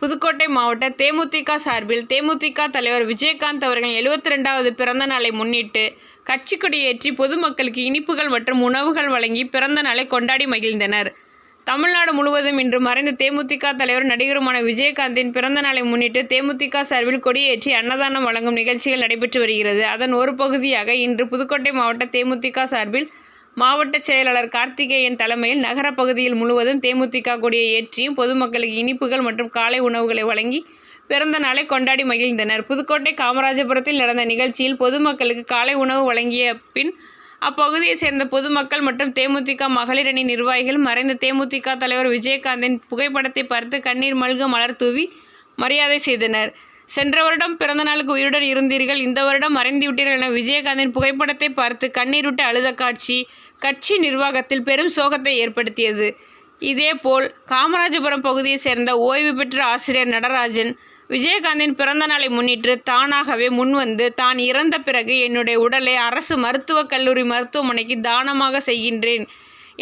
புதுக்கோட்டை மாவட்ட தேமுதிக சார்பில் தேமுதிக தலைவர் விஜயகாந்த் அவர்களின் எழுபத்தி ரெண்டாவது பிறந்த நாளை முன்னிட்டு கட்சி கொடியேற்றி பொதுமக்களுக்கு இனிப்புகள் மற்றும் உணவுகள் வழங்கி பிறந்த நாளை கொண்டாடி மகிழ்ந்தனர். தமிழ்நாடு முழுவதும் இன்று மறைந்த தேமுதிக தலைவர் நடிகருமான விஜயகாந்தின் பிறந்த நாளை முன்னிட்டு தேமுதிக சார்பில் கொடியேற்றி அன்னதானம் வழங்கும் நிகழ்ச்சிகள் நடைபெற்று வருகிறது. அதன் ஒரு பகுதியாக இன்று புதுக்கோட்டை மாவட்ட தேமுதிக சார்பில் மாவட்ட செயலாளர் கார்த்திகேயன் தலைமையில் நகர பகுதியில் முழுவதும் தேமுதிக கொடியை ஏற்றியும் பொதுமக்களுக்கு இனிப்புகள் மற்றும் காலை உணவுகளை வழங்கி பிறந்த நாளை கொண்டாடி மகிழ்ந்தனர். புதுக்கோட்டை காமராஜபுரத்தில் நடந்த நிகழ்ச்சியில் பொதுமக்களுக்கு காலை உணவு வழங்கிய பின் அப்பகுதியைச் சேர்ந்த பொதுமக்கள் மற்றும் தேமுதிக மகளிர் அணி நிர்வாகிகள் மறைந்த தேமுதிக தலைவர் விஜயகாந்தின் புகைப்படத்தை பார்த்து கண்ணீர் மல்க மலர் தூவி மரியாதை செய்தனர். சென்ற வருடம் பிறந்த நாளுக்கு உயிருடன் இருந்தீர்கள். இந்த வருடம் மறைந்துவிட்டீர்கள் என விஜயகாந்தின் புகைப்படத்தை பார்த்து கண்ணீருட்டு அழுத காட்சி கட்சி நிர்வாகத்தில் பெரும் சோகத்தை ஏற்படுத்தியது. இதேபோல் காமராஜபுரம் பகுதியைச் சேர்ந்த ஓய்வு பெற்ற ஆசிரியர் நடராஜன் விஜயகாந்தின் பிறந்த நாளை முன்னிட்டு தானாகவே முன்வந்து தான் இறந்த பிறகு என்னுடைய உடலை அரசு மருத்துவக் கல்லூரி மருத்துவமனைக்கு தானமாக செய்கின்றேன்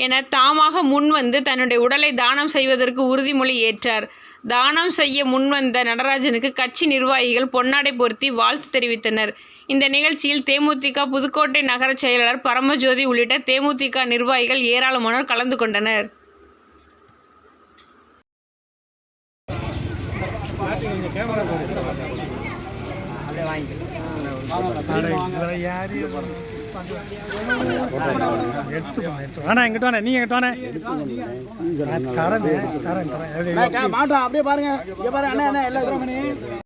என தாமாக முன்வந்து தன்னுடைய உடலை தானம் செய்வதற்கு உறுதிமொழி ஏற்றார். தானம் செய்ய முன்வந்த நடராஜனுக்கு கட்சி நிர்வாகிகள் பொன்னாடை பொருத்தி வாழ்த்து தெரிவித்தனர். இந்த நிகழ்ச்சியில் தேமுதிக புதுக்கோட்டை நகர செயலாளர் பரமஜோதி உள்ளிட்ட தேமுதிக நிர்வாகிகள் ஏராளமானோர் கலந்து கொண்டனர். வேணா எங்கிட்ட வேணா நீங்க எங்கிட்ட வேணா தரேன் மாட்டோம் அப்படியே பாருங்க இங்க பாருங்க அண்ணா அண்ணா எல்லாம்